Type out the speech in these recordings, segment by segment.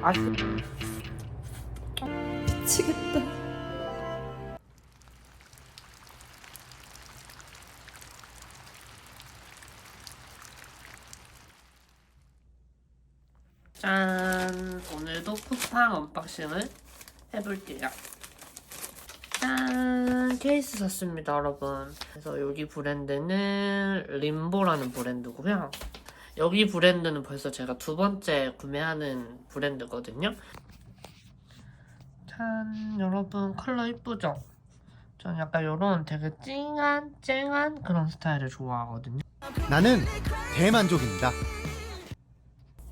아시 미치겠다. 짠! 오늘도 쿠팡 언박싱을 해볼게요. 짠! 케이스 샀습니다, 여러분. 그래서 여기 브랜드는 림보라는 브랜드고요. 여기 브랜드는 벌써 제가 두 번째 구매하는 브랜드거든요. 짠! 여러분, 컬러 이쁘죠? 전 약간 이런 되게 찡한, 쨍한 그런 스타일을 좋아하거든요. 나는 대만족입니다.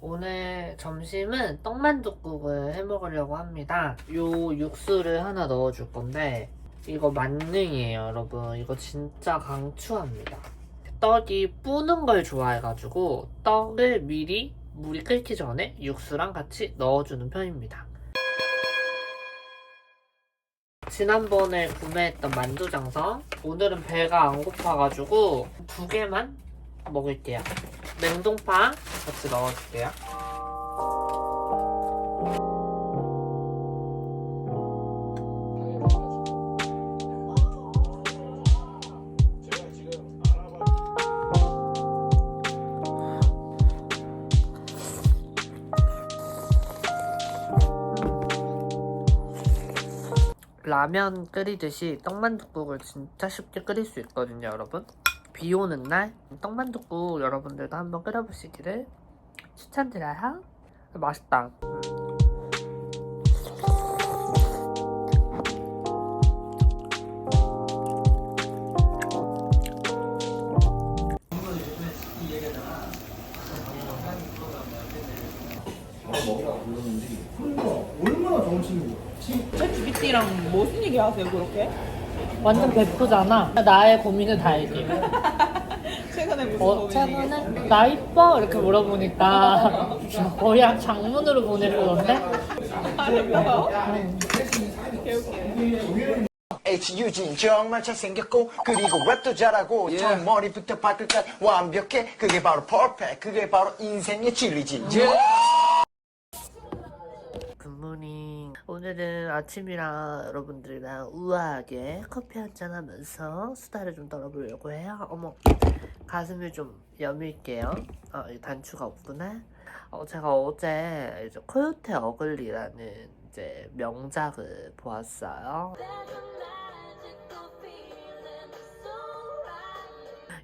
오늘 점심은 떡만둣국을 해 먹으려고 합니다. 요 육수를 하나 넣어 줄 건데 이거 만능이에요, 여러분. 이거 진짜 강추합니다. 떡이 뿌는 걸 좋아해가지고 떡을 미리 물이 끓기 전에 육수랑 같이 넣어주는 편입니다. 지난번에 구매했던 만두장성 오늘은 배가 안 고파가지고 두 개만 먹을게요. 냉동파 같이 넣어줄게요. 라면 끓이듯이 떡만둣국을 진짜 쉽게 끓일 수 있거든요, 여러분. 비 오는 날 떡만둣국 여러분들도 한번 끓여보시기를 추천드려요. 맛있다. 음. 무슨 얘기 하세요, 그렇게? 완전 베프잖아. 나의 고민을 다 알지. 최근에 무슨 어, 고민이 최근에 나 이뻐 이렇게 물어보니까 거의 한 장문으로 보내주던데. 아, 예뻐요? 개웃기네. H 유진 정말 잘생겼고 그리고 랩도 잘하고 저 머리부터 발끝까지 완벽해 그게 바로 퍼펙트 그게 바로 인생의 진리지 굿 오늘은 아침이라 여러분들이랑 우아하게 커피 한잔 하면서 수다를 좀 떨어보려고 해요. 어머, 가슴을 좀 여밀게요. 아, 이 단추가 없구나. 어, 제가 어제 이제 코요테 어글리라는 이제 명작을 보았어요.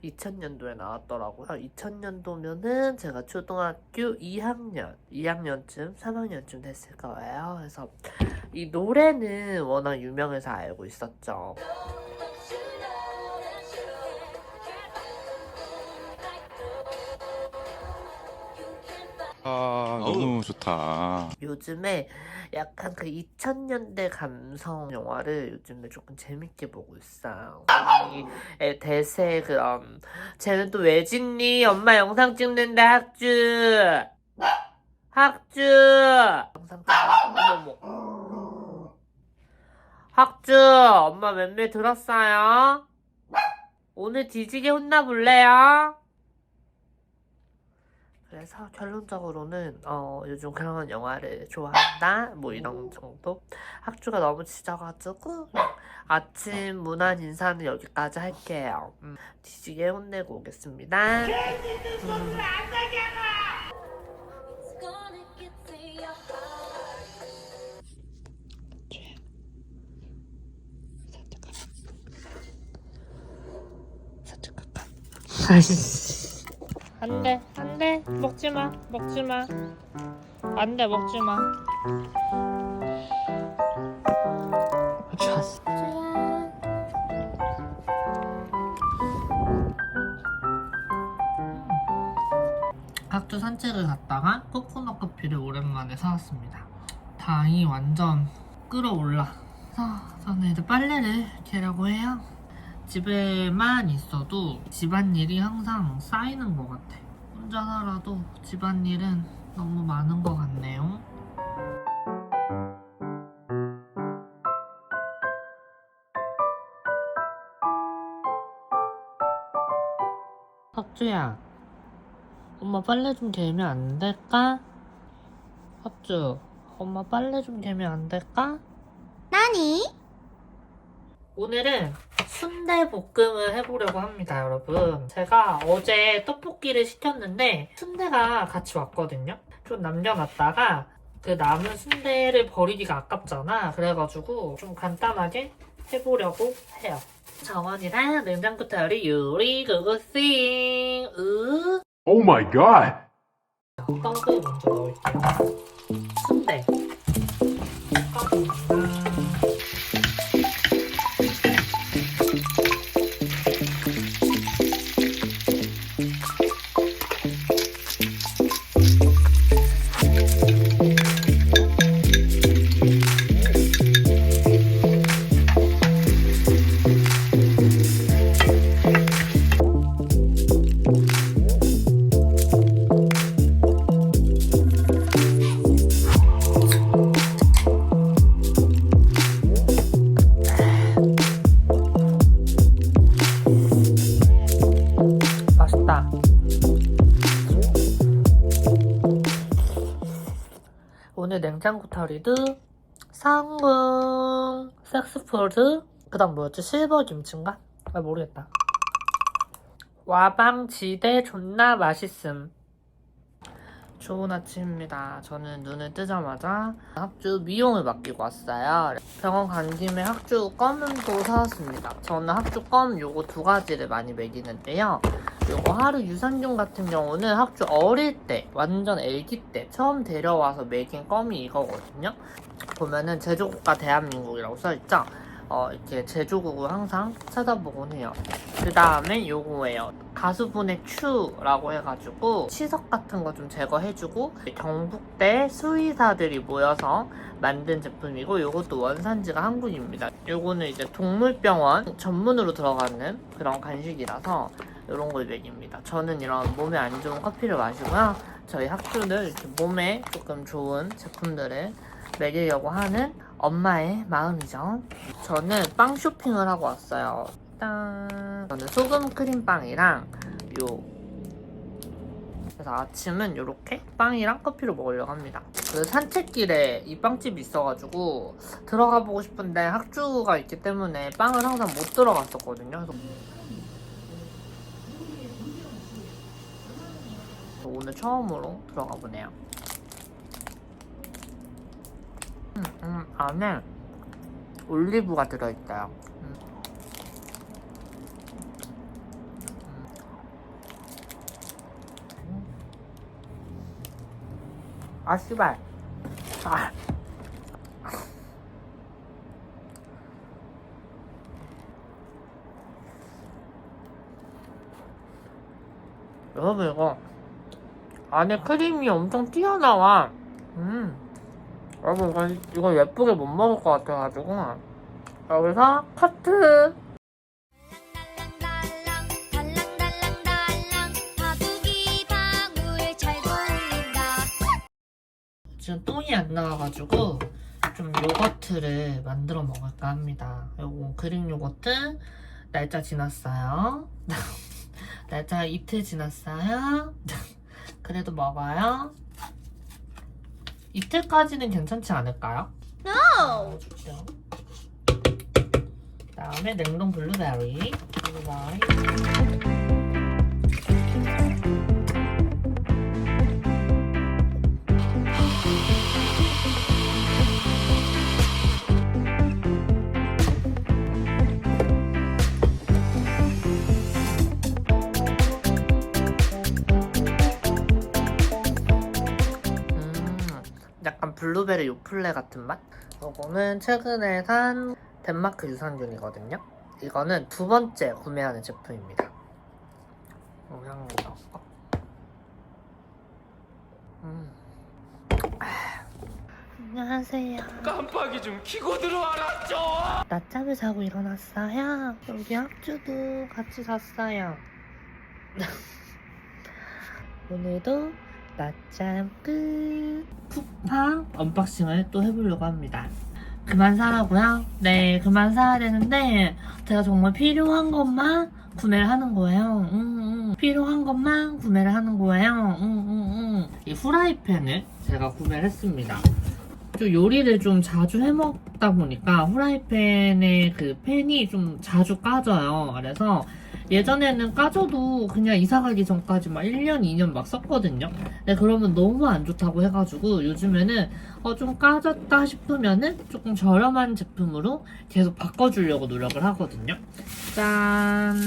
2000년도에 나왔더라고요. 2000년도면은 제가 초등학교 2학년, 2학년쯤, 3학년쯤 됐을 거예요. 그래서 이 노래는 워낙 유명해서 알고 있었죠. 아 너무 좋다. 요즘에 약간 그 2000년대 감성 영화를 요즘에 조금 재밌게 보고 있어요. 이 에, 대세 그럼 쟤는 또왜 짓니? 엄마 영상 찍는데 학주 학주 영상 찍 어머머 학주 엄마 맴매 들었어요? 오늘 뒤지게 혼나볼래요? 그래서 결론적으로는 어, 요즘 그런 영화를 좋아한다? 뭐 이런 정도? 학주가 너무 지져가지고 아침 문안 인사는 여기까지 할게요. 음, 뒤지게 혼내고 오겠습니다. 음. 아이씨 안돼 안돼. 먹지마 먹지마. 안돼 먹지마. 좋았어. 학교 산책을 갔다가 코코넛 커피를 오랜만에 사왔습니다. 당이 완전 끌어올라 그래서 저는 이제 빨래를 개려고 해요 집에만 있어도 집안일이 항상 쌓이는 것 같아. 혼자 살아도 집안일은 너무 많은 것 같네요. 학주야, 엄마 빨래 좀 개면 안 될까? 학주, 엄마 빨래 좀 개면 안 될까? 나니? 오늘은 순대 볶음을 해보려고 합니다, 여러분. 제가 어제 떡볶이를 시켰는데 순대가 같이 왔거든요. 좀 남겨놨다가 그 남은 순대를 버리기가 아깝잖아. 그래가지고 좀 간단하게 해보려고 해요. 정원이랑 냉장고 털이 요리 그거싱 으 Oh my god! 떡을 먼저 넣을게요. 순대. 떡 털이도 상궁 섹스포드 그 다음 뭐였지 실버 김치인가? 아 모르겠다. 와방지대 존나 맛있음. 좋은 아침입니다. 저는 눈을 뜨자마자 학주 미용을 맡기고 왔어요. 병원 간 김에 학주 껌도 사왔습니다. 저는 학주 껌 요거 두 가지를 많이 먹이는데요. 하루 유산균 같은 경우는 학주 어릴 때, 완전 애기 때 처음 데려와서 먹인 껌이 이거거든요. 보면은 제조국가 대한민국이라고 써있죠. 어, 이렇게 제조국을 항상 찾아보곤 해요. 그 다음에 요거예요. 가수분해 추라고 해가지고 치석 같은 거 좀 제거해주고 경북대 수의사들이 모여서 만든 제품이고 요것도 원산지가 한국입니다. 요거는 이제 동물병원 전문으로 들어가는 그런 간식이라서 이런 걸 먹입니다. 저는 이런 몸에 안 좋은 커피를 마시고요. 저희 이렇게 몸에 조금 좋은 제품들을 먹이려고 하는 엄마의 마음이죠. 저는 빵 쇼핑을 하고 왔어요. 짠. 저는 소금 크림빵이랑 요. 그래서 아침은 이렇게 빵이랑 커피를 먹으려고 합니다. 그 산책길에 이 빵집이 있어가지고 들어가 보고 싶은데 학주가 있기 때문에 빵을 항상 못 들어갔었거든요. 그래서 오늘 처음으로 들어가 보네요. 음, 음, 안에 올리브가 들어있어요. 음. 음. 아, 씨발. 아. 여러분, 이거 안에 크림이 엄청 튀어나와. 음. 여러분, 이거, 예쁘게 못 먹을 것 같아가지고. 여기서 커트. 지금 똥이 안 나와가지고 좀 요거트를 만들어 먹을까 합니다. 요거 그릭 요거트 날짜 지났어요. 날짜 이틀 지났어요. 그래도 먹어요. 이틀까지는 괜찮지 않을까요? No. 좋죠. 그다음에 냉동 블루베리. 블루베리. 블루베리 요플레 같은 맛? 이거는 최근에 산 덴마크 유산균이거든요. 이거는 두 번째 구매하는 제품입니다. 어, 향이 나. 음. 아. 안녕하세요. 깜빡이 좀 키고 들어와라 좀! 낮잠을 자고 일어났어요. 여기 학주도 같이 잤어요. 오늘도 낮잠 끝. 쿠팡 언박싱을 또 해보려고 합니다. 그만 사라고요? 네, 그만 사야 되는데 제가 정말 필요한 것만 구매를 하는 거예요. 음, 음. 필요한 것만 구매를 하는 거예요. 음, 음, 음. 이 후라이팬을 제가 구매를 했습니다. 좀 요리를 좀 자주 해 먹다 보니까 후라이팬의 그 팬이 좀 자주 까져요. 그래서 예전에는 까져도 그냥 이사 가기 전까지 막 1년, 2년 막 썼거든요. 근데 그러면 너무 안 좋다고 해가지고 요즘에는 어, 좀 까졌다 싶으면은 조금 저렴한 제품으로 계속 바꿔주려고 노력을 하거든요. 짠!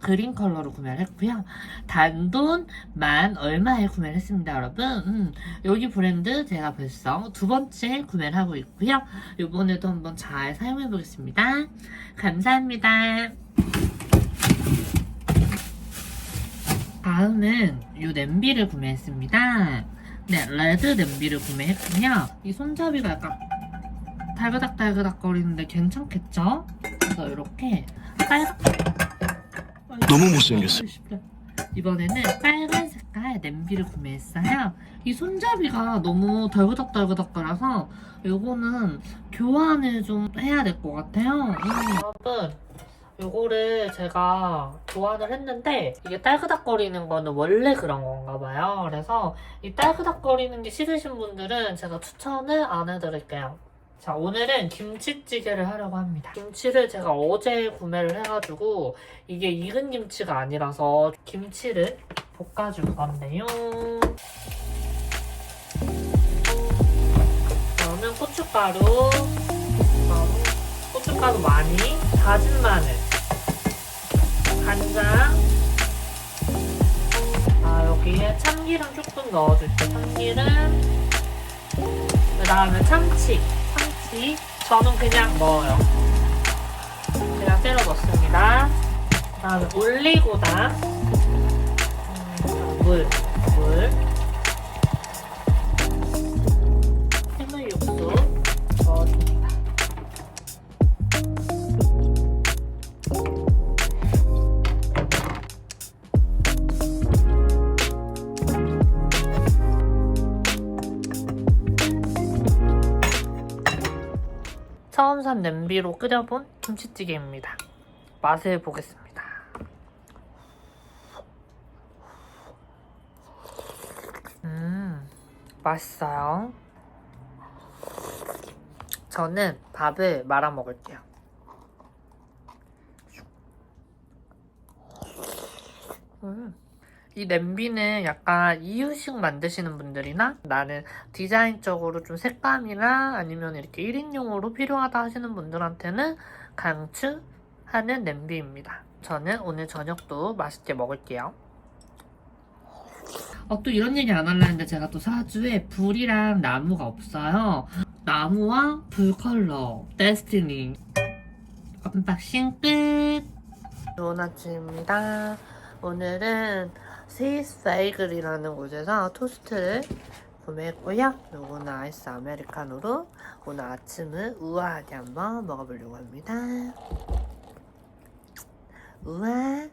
그린 컬러로 구매를 했고요. 단돈 만 얼마에 구매를 했습니다, 여러분. 음, 여기 브랜드 제가 벌써 두 번째 구매를 하고 있고요. 이번에도 한번 잘 사용해 보겠습니다. 감사합니다. 다음은 이 냄비를 구매했습니다. 네, 레드 냄비를 구매했군요. 이 손잡이가 약간 달그닥달그닥 거리는데 괜찮겠죠? 그래서 이렇게 빨간 너무 못생겼어. 이번에는 빨간 색깔 냄비를 구매했어요. 이 손잡이가 너무 덜그덕덜그덕 거려서 요거는 교환을 좀 해야 될 것 같아요. 음. 여러분, 요거를 제가 교환을 했는데 이게 딸그닥거리는 거는 원래 그런 건가 봐요. 그래서 이 딸그닥거리는 게 싫으신 분들은 제가 추천을 안 해드릴게요. 자, 오늘은 김치찌개를 하려고 합니다. 김치를 제가 어제 구매를 해가지고 이게 익은 김치가 아니라서 김치를 볶아줄 건데요. 저는 고춧가루, 고춧가루 많이, 다진 마늘, 간장, 아, 여기에 참기름 조금 넣어줄게요. 참기름, 그 다음에 참치, 참치. 저는 그냥 넣어요. 그냥 때려 넣습니다. 그 다음에 올리고당, 음, 물, 물, 처음 산 냄비로 끓여본 김치찌개입니다. 맛을 보겠습니다. 음, 맛있어요. 저는 밥을 말아 먹을게요. 음. 이 냄비는 약간 이유식 만드시는 분들이나 나는 디자인적으로 좀 색감이나 아니면 이렇게 1인용으로 필요하다 하시는 분들한테는 강추하는 냄비입니다. 저는 오늘 저녁도 맛있게 먹을게요. 어, 또 이런 얘기 안 하려는데 제가 또 사주에 불이랑 나무가 없어요. 나무와 불 컬러, 데스티니. 언박싱 끝! 좋은 아침입니다. 오늘은 스위스 베이글이라는 곳에서 토스트를 구매했고요. 요거는 아이스 아메리카노로 오늘 아침을 우아하게 한번 먹어보려고 합니다. 우아.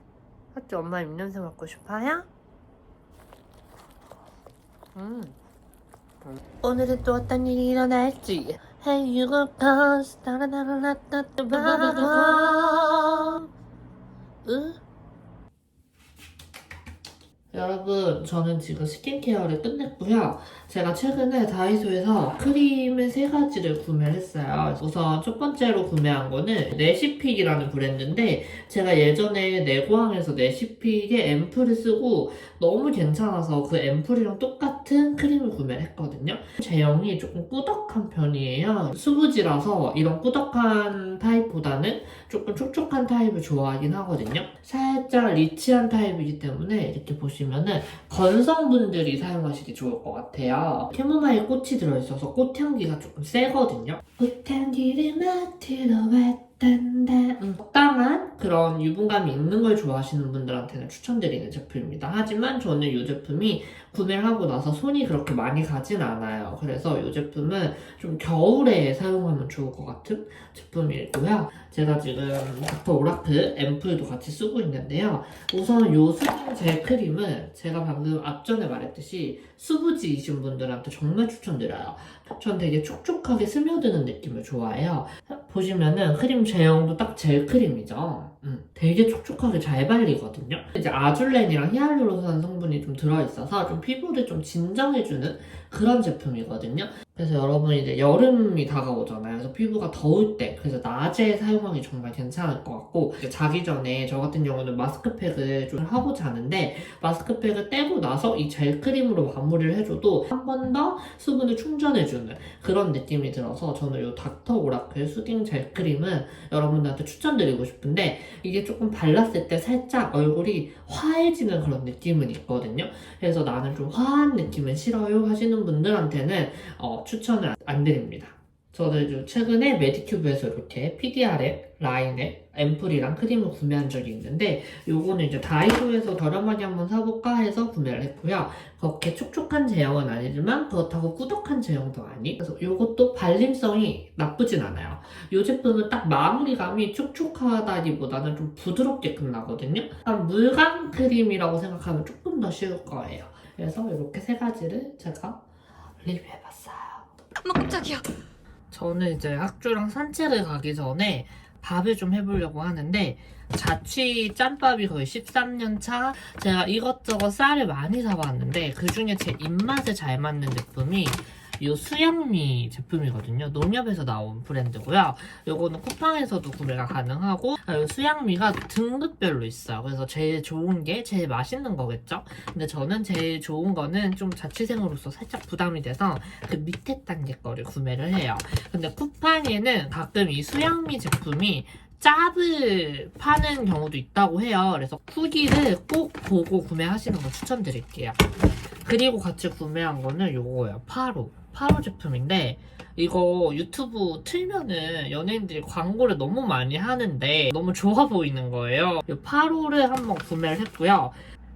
어찌 엄마 입냄새 맡고 싶어요? 음. 오늘은 또 어떤 일이 일어날지 Hey you go cause 따라라라라따따바라바 으? 여러분 저는 지금 스킨케어를 끝냈고요 제가 최근에 다이소에서 크림을 세 가지를 구매를 했어요 우선 첫 번째로 구매한 거는 네시픽이라는 브랜드인데 제가 예전에 내고항에서 네시픽의 앰플을 쓰고 너무 괜찮아서 그 앰플이랑 똑같은 크림을 구매를 했거든요. 제형이 조금 꾸덕한 편이에요. 수부지라서 이런 꾸덕한 타입보다는 조금 촉촉한 타입을 좋아하긴 하거든요. 살짝 리치한 타입이기 때문에 이렇게 보시면 은 건성분들이 사용하시기 좋을 것 같아요. 캐모마일 꽃이 들어있어서 꽃향기가 조금 세거든요. 꽃향기를 맡으러 왔단다. 음, 적당한 그런 유분감이 있는 걸 좋아하시는 분들한테는 추천드리는 제품입니다. 하지만 저는 이 제품이 구매를 하고 나서 손이 그렇게 많이 가진 않아요. 그래서 이 제품은 좀 겨울에 사용하면 좋을 것 같은 제품이고요. 제가 지금 닥터 오라클 앰플도 같이 쓰고 있는데요. 우선 이 수분 젤 크림은 제가 방금 앞전에 말했듯이 수부지이신 분들한테 정말 추천드려요. 전 되게 촉촉하게 스며드는 느낌을 좋아해요. 보시면은 크림 제형도 딱 젤 크림이죠. 음, 되게 촉촉하게 잘 발리거든요. 이제 아줄렌이랑 히알루론산 성분이 좀 들어있어서 좀 피부를 좀 진정해주는 그런 제품이거든요. 그래서 여러분 이제 여름이 다가오잖아요. 그래서 피부가 더울 때, 그래서 낮에 사용하기 정말 괜찮을 것 같고, 자기 전에 저 같은 경우는 마스크팩을 좀 하고 자는데, 마스크팩을 떼고 나서 이 젤 크림으로 마무리를 해줘도 한 번 더 수분을 충전해주는 그런 느낌이 들어서 저는 이 닥터 오라클 수딩 젤 크림은 여러분들한테 추천드리고 싶은데, 이게 조금 발랐을 때 살짝 얼굴이 화해지는 그런 느낌은 있거든요. 그래서 나는 좀 화한 느낌은 싫어요 하시는 분들한테는 어, 추천을 안- 안 드립니다. 저는 좀 최근에 메디큐브에서 이렇게 PDR에 라인에 앰플이랑 크림을 구매한 적이 있는데 요거는 이제 다이소에서 저렴하게 한번 사볼까 해서 구매를 했고요. 그렇게 촉촉한 제형은 아니지만 그렇다고 꾸덕한 제형도 아니. 그래서 요것도 발림성이 나쁘진 않아요. 이 제품은 딱 마무리감이 촉촉하다기보다는 좀 부드럽게 끝나거든요. 한 물감 크림이라고 생각하면 조금 더 쉬울 거예요. 그래서 이렇게 세 가지를 제가 리뷰해봤어요. 어머 깜짝이야 저는 이제 학주랑 산책을 가기 전에 밥을 좀 해보려고 하는데 자취 짬밥이 거의 13년 차? 제가 이것저것 쌀을 많이 사봤는데 그 중에 제 입맛에 잘 맞는 제품이 이 수양미 제품이거든요. 농협에서 나온 브랜드고요. 요거는 쿠팡에서도 구매가 가능하고 아, 요 수양미가 등급별로 있어요. 그래서 제일 좋은 게 제일 맛있는 거겠죠? 근데 저는 제일 좋은 거는 좀 자취생으로서 살짝 부담이 돼서 그 밑에 단계 거를 구매를 해요. 근데 쿠팡에는 가끔 이 수양미 제품이 짭을 파는 경우도 있다고 해요. 그래서 후기를 꼭 보고 구매하시는 거 추천드릴게요. 그리고 같이 구매한 거는 요거예요. 파로. 파로 제품인데 이거 유튜브 틀면은 연예인들이 광고를 너무 많이 하는데 너무 좋아 보이는 거예요. 이 파로를 한번 구매를 했고요.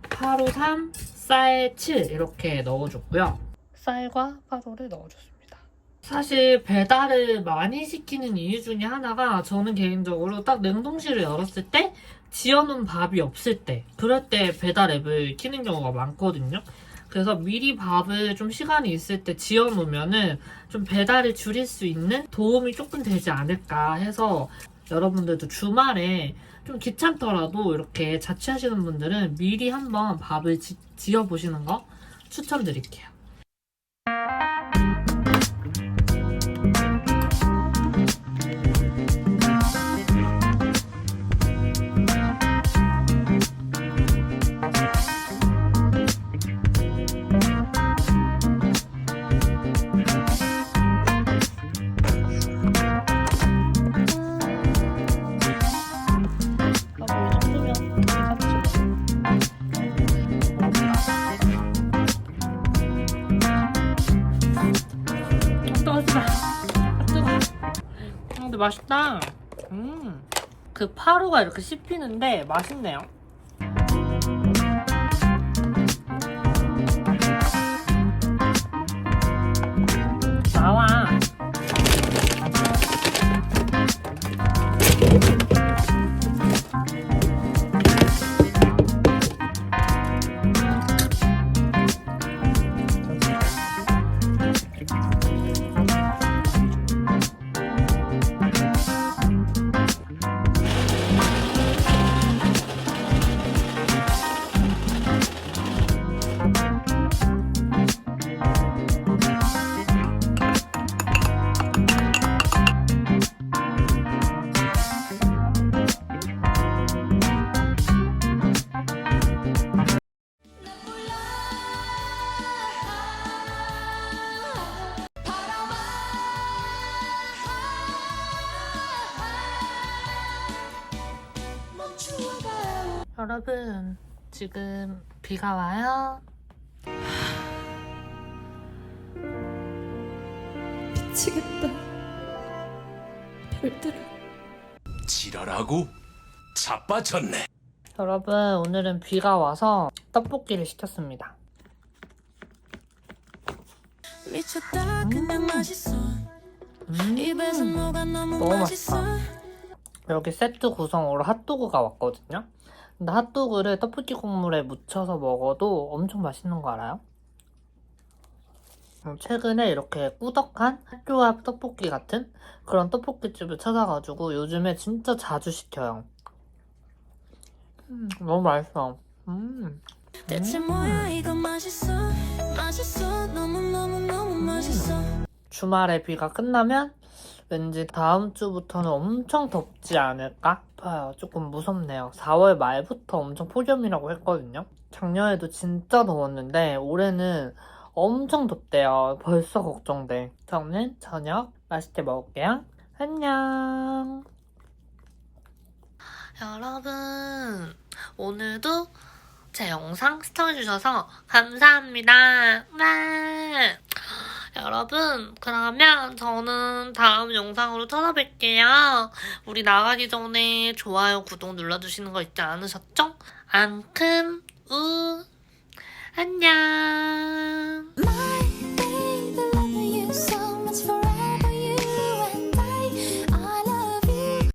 파로 3, 쌀 7 이렇게 넣어줬고요. 쌀과 파로를 넣어줬습니다. 사실 배달을 많이 시키는 이유 중에 하나가 저는 개인적으로 딱 냉동실을 열었을 때 지어놓은 밥이 없을 때 그럴 때 배달 앱을 키는 경우가 많거든요. 그래서 미리 밥을 좀 시간이 있을 때 지어놓으면은 좀 배달을 줄일 수 있는 도움이 조금 되지 않을까 해서 여러분들도 주말에 좀 귀찮더라도 이렇게 자취하시는 분들은 미리 한번 밥을 지, 지어보시는 거 추천드릴게요. 맛있다. 음. 그 파루가 이렇게 씹히는데 맛있네요. 지금 비가 와요. 미치겠다. 별들아. 지랄하고 자빠졌네. 여러분, 오늘은 비가 와서 떡볶이를 시켰습니다. 미쳤다 그냥 맛있어 음, 입에서 녹아 너무 너무 맛있어 여기 세트 구성으로 핫도그가 왔거든요. 근데 핫도그를 떡볶이 국물에 묻혀서 먹어도 엄청 맛있는 거 알아요? 음, 최근에 이렇게 꾸덕한 학교 앞 떡볶이 같은 그런 떡볶이집을 찾아가지고 요즘에 진짜 자주 시켜요. 음, 너무 맛있어. 음. 대체 뭐야 이거 맛있어 맛있어 너무너무너무 맛있어 주말에 비가 끝나면 왠지 다음 주부터는 엄청 덥지 않을까 싶어요. 조금 무섭네요. 4월 말부터 엄청 폭염이라고 했거든요. 작년에도 진짜 더웠는데 올해는 엄청 덥대요. 벌써 걱정돼. 저는 저녁 맛있게 먹을게요. 안녕. 여러분, 오늘도 제 영상 시청해주셔서 감사합니다. 와! 여러분, 그러면 저는 다음 영상으로 찾아뵐게요. 우리 나가기 전에 좋아요, 구독 눌러주시는 거 잊지 않으셨죠? 앙큼, 우, 안녕. 말